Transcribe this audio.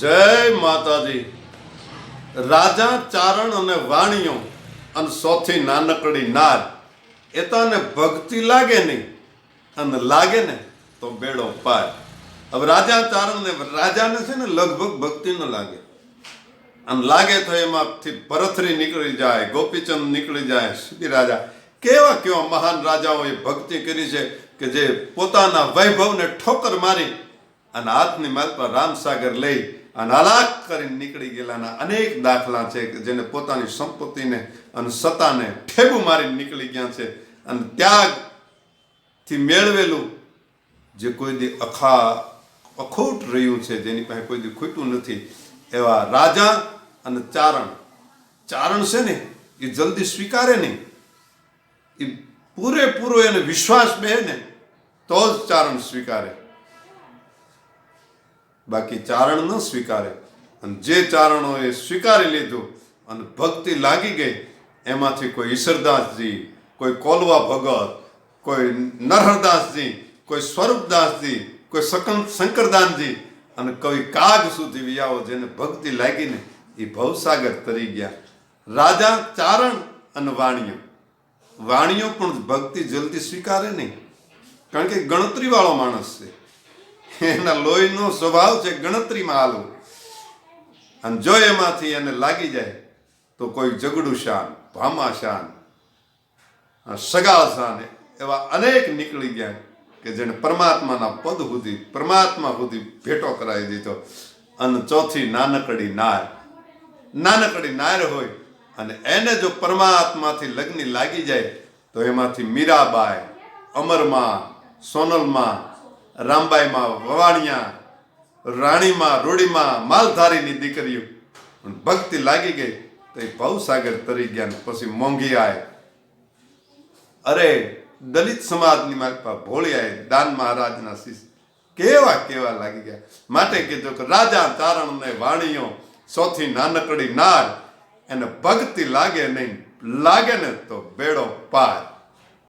જય માતાજી. રાજા ચારણ અને વાણીઓ અને સૌથી નાનકડી નાર, એ તો ભક્તિ લાગે નહીં અને લાગે ને તો બેડો પાર. હવે રાજા ચારણ ને રાજાને છે ને લગભગ ભક્તિ ન લાગે. અને લાગે તો એમાંથી ભરથરી નીકળી જાય, ગોપીચંદ નીકળી જાય સીધી રાજા. કેવા કેવા મહાન રાજાઓએ ભક્તિ કરી છે કે જે પોતાના વૈભવને ઠોકર મારી અને હાથની માલ પર રામસાગર લઈ અને હલાક કરીને નીકળી ગયેલાના અનેક દાખલા છે જેને પોતાની સંપત્તિને અને સત્તાને ઠેબુ મારીને નીકળી ગયા છે. અને ત્યાગથી મેળવેલું જે કોઈ દી અખા અખૂટ રહ્યું છે, જેની પાસે કોઈ દી ખૂટ્યું નથી, એવા રાજા અને ચારણ. ચારણ છે ને, એ જલ્દી સ્વીકારે નહીં. એ પૂરેપૂરો એને વિશ્વાસ બે ને, તો જ ચારણ સ્વીકારે. બાકી ચારણ ન સ્વીકારે. અને જે ચારણોએ સ્વીકારી લીધું અને ભક્તિ લાગી ગઈ, એમાંથી કોઈ ઈશ્વરદાસજી, કોઈ કોલવા ભગત, કોઈ નરહરદાસજી, કોઈ સ્વરૂપદાસજી, કોઈ શકન શંકરદાનજી અને કવિ કાગ સુધી વિયાઓ જેને ભક્તિ લાગીને એ ભવસાગર તરી ગયા. રાજા ચારણ અને વાણિયો. વાણિયો પણ ભક્તિ જલ્દી સ્વીકારે નહીં. કારણ કે ગણતરીવાળો માણસ છે. એના લોહીનો સ્વભાવ છે ગણતરીમાં હાલવું અને જો એમાંથી એને લાગી જાય, તો કોઈ જગડું શાન ભામા શાન સગા શાન એવા અનેક નીકળી ગયા કે જેને પરમાત્માના પદ સુધી, પરમાત્મા સુધી ભેટો કરાવી દીધો. અને ચોથી નાનકડી નાર. નાનકડી નાર હોય અને એને જો પરમાત્માથી લગ્ન લાગી જાય, તો એમાંથી મીરાબાઈ, અમરમાં, સોનલમાં રામબાઈમાં વવાણિયા રાણીમાં, રૂડીમાં, માલધારીની દીકરીઓ. ભક્તિ લાગી ગઈ, તો એ ભવસાગર તરી ગયા પછી મોંઘી આય. અરે, દલિત સમાજની મારી ભોળી આય, દાન મહારાજના શિષ્ય. કેવા કેવા લાગી ગયા. માટે કીધું કે, રાજા તારણ ને વાણીઓ, સૌથી નાનકડી નાર એને ભક્તિ લાગે નહીં, લાગે ને તો બેડો પાર.